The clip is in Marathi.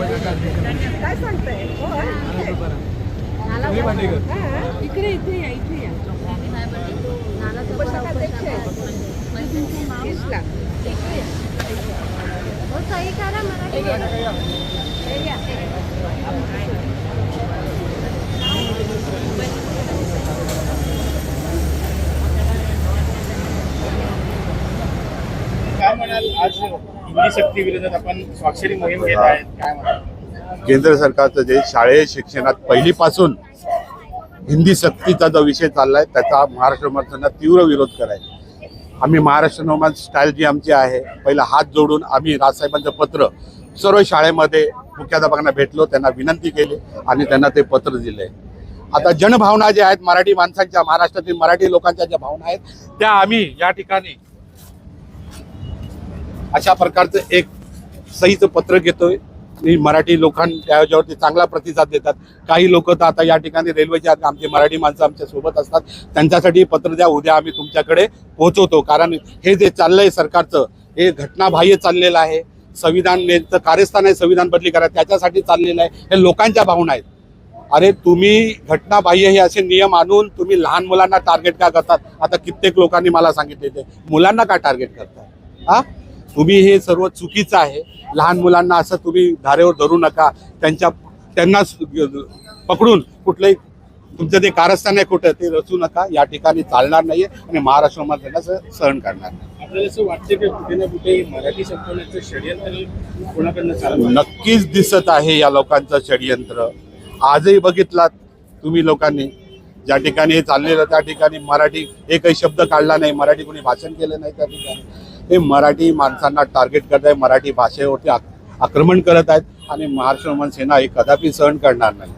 काय सांगताय? हो, इकडे इथे या इथे या. उपोषणाध्यक्ष आहेत. ईशला. काय आज हिंदी विरोधात आपण स्वाक्षरी मोहीम घेत आहेत. काय केंद्र सरकारचं जे शालेय शिक्षणात पहिलीपासून हिंदी सक्तीचा जो विषय चाललाय त्याचा महाराष्ट्र नोमांना तीव्र विरोध करायचा. आम्ही महाराष्ट्र नवमान स्टाईल जी आमची आहे पहिला हात जोडून आम्ही राजसाहेबांचं पत्र सर्व शाळेमध्ये मुख्याध्यापकांना भेटलो त्यांना विनंती केली आणि त्यांना ते पत्र दिले. आता जनभावना ज्या आहेत मराठी माणसांच्या महाराष्ट्रातील मराठी लोकांच्या ज्या भावना आहेत त्या आम्ही या ठिकाणी अशा प्रकारचं एक सहीचं पत्र घेतोय. मराठी लोकां याच्यावरती चांगला प्रतिसाद देतात. काही लोक तर आता या ठिकाणी रेल्वेच्या आमचे मराठी माणसं आमच्यासोबत असतात. त्यांच्यासाठी पत्र द्या उद्या आम्ही तुमच्याकडे पोहोचवतो. कारण हे जे चाललंय सरकारचं हे घटनाबाह्य चाललेलं आहे. संविधान कार्यस्थान आहे संविधान बदली करा. त्याच्यासाठी चाललेलं आहे. हे लोकांच्या भावना आहेत. अरे तुम्ही घटनाबाह्य हे असे नियम आणून तुम्ही लहान मुलांना टार्गेट का करतात? आता कित्येक लोकांनी मला सांगितले ते मुलांना का टार्गेट करतात हा? तुम्ही हे सर्व चुकीचं आहे. लहान मुलांना असं तुम्ही धारेवर धरू नका. त्यांच्या त्यांना पकडून कुठलंही तुमचं ते कारस्थान आहे कुठं ते रचू नका. या ठिकाणी चालणार नाहीये आणि महाराष्ट्रामध्ये त्यांना सहन करणार नाही. आपल्याला असं वाटतं की कुठे ना कुठे मराठी संपवण्याचं षडयंत्र कोणाकडनं चालू? नक्कीच दिसत आहे या लोकांचं षडयंत्र. आजही बघितलात तुम्ही लोकांनी ज्या ठिकाणी हे चाललेलं त्या ठिकाणी मराठी एकही शब्द काढला नाही मराठी कोणी भाषण केलं नाही त्या ठिकाणी. हे मराठी माणसांना टार्गेट करत आहे मराठी भाषेवरती आक्रमण करत आहेत आणि महाराष्ट्र सेना हे कदापि सहन करणार नाही.